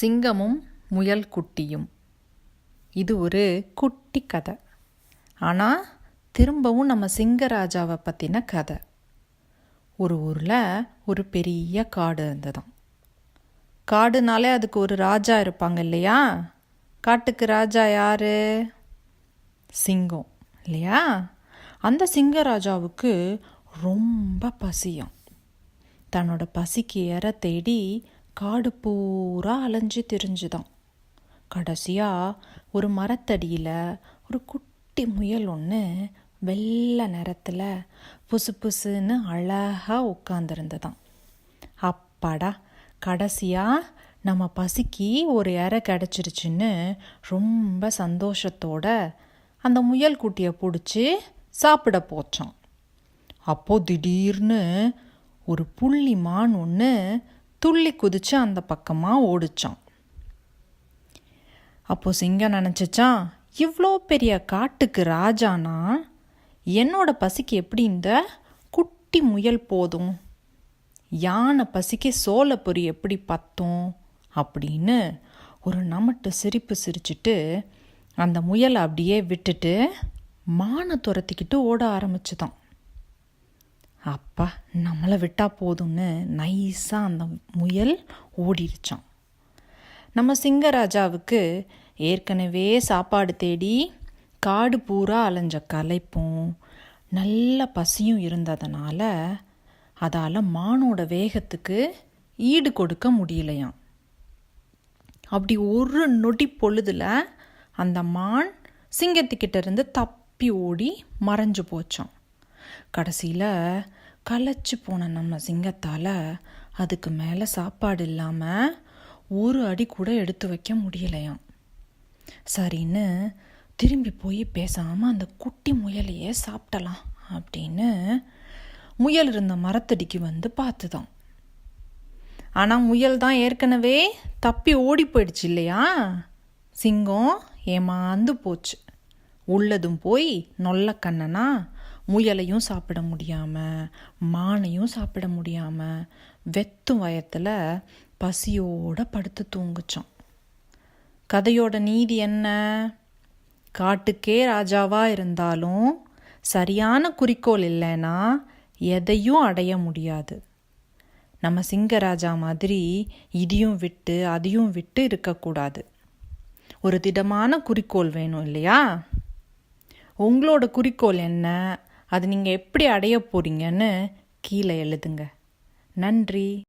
சிங்கமும் முயல் குட்டியும். இது ஒரு குட்டி கதை. ஆனால் திரும்பவும் நம்ம சிங்கராஜாவை பற்றின கதை. ஒரு ஊரில் ஒரு பெரிய காடு இருந்ததாம். காடுனாலே அதுக்கு ஒரு ராஜா இருப்பாங்க இல்லையா? காட்டுக்கு ராஜா யார்? சிங்கம் இல்லையா? அந்த சிங்கராஜாவுக்கு ரொம்ப பசியும். தன்னோட பசிக்கு ஏற தேடி காடு பூரா அலைஞ்சு திரிஞ்சுதான். கடைசியாக ஒரு மரத்தடியில் ஒரு குட்டி முயல் ஒன்று வெள்ளை நிறத்தில் புசு புசுன்னு அழகாக உட்காந்துருந்ததாம் அப்பாடா கடைசியாக நம்ம பசிக்கு ஒரு இறை கிடச்சிருச்சுன்னு ரொம்ப சந்தோஷத்தோட அந்த முயல் குட்டியை பிடிச்சி சாப்பிட போச்சான் அப்போது திடீர்னு ஒரு புள்ளி மான் ஒன்று துள்ளி குதிச்சு அந்த பக்கமாக ஓடிச்சான். அப்போ சிங்கம் நினச்சிச்சான் இவ்வளோ பெரிய காட்டுக்கு ராஜானா? என்னோட பசிக்கு எப்படி இந்த குட்டி முயல் போதும்? யானை பசிக்கு சோளப்பொரி எப்படி பத்தும்? அப்படின்னு ஒரு நமட்டு சிரிப்பு சிரிச்சிட்டு அந்த முயலை அப்படியே விட்டுட்டு மானை துரத்திக்கிட்டு ஓட ஆரம்பிச்சுதான். அப்பா நம்மளை விட்டால் போதும்னு நைஸாக அந்த முயல் ஓடிடுச்சான் நம்ம சிங்கராஜாவுக்கு ஏற்கனவே சாப்பாடு தேடி காடு பூரா அலைஞ்ச கலைப்பும் நல்ல பசியும் இருந்ததுனால அதால் மானோட வேகத்துக்கு ஈடு கொடுக்க முடியலையாம். அப்படி ஒரு நொடி பொழுதில் அந்த மான் சிங்கத்துக்கிட்ட இருந்து தப்பி ஓடி மறைஞ்சு போச்சான் கடைசியில் களைச்சி போன நம்ம சிங்கத்தால் அதுக்கு மேலே சாப்பாடு இல்லாமல் ஒரு அடி கூட எடுத்து வைக்க முடியலையாம். சரின்னு திரும்பி போய் பேசாமல் அந்த குட்டி முயலையே சாப்பிடலாம் அப்படின்னு முயல் இருந்த மரத்தடிக்கு வந்து பார்த்துதான். ஆனால் முயல் தான் ஏற்கனவே தப்பி ஓடி போயிடுச்சு இல்லையா? சிங்கம் ஏமாந்து போச்சு. உள்ளதும் போய் நொல்ல கண்ணனா முயலையும் சாப்பிட முடியாமல் மானையும் சாப்பிட முடியாமல் வெத்தும் வயத்தில் பசியோடு படுத்து தூங்குச்சோம் கதையோட நீதி என்ன? காட்டுக்கே ராஜாவாக இருந்தாலும் சரியான குறிக்கோள் இல்லைன்னா எதையும் அடைய முடியாது. நம்ம சிங்கராஜா மாதிரி இதையும் விட்டு அதையும் விட்டு இருக்கக்கூடாது. ஒரு திடமான குறிக்கோள் வேணும் இல்லையா? உங்களோட குறிக்கோள் என்ன? அது நீங்கள் எப்படி அடைய போறீங்கன்னு கீழே எழுதுங்க. நன்றி.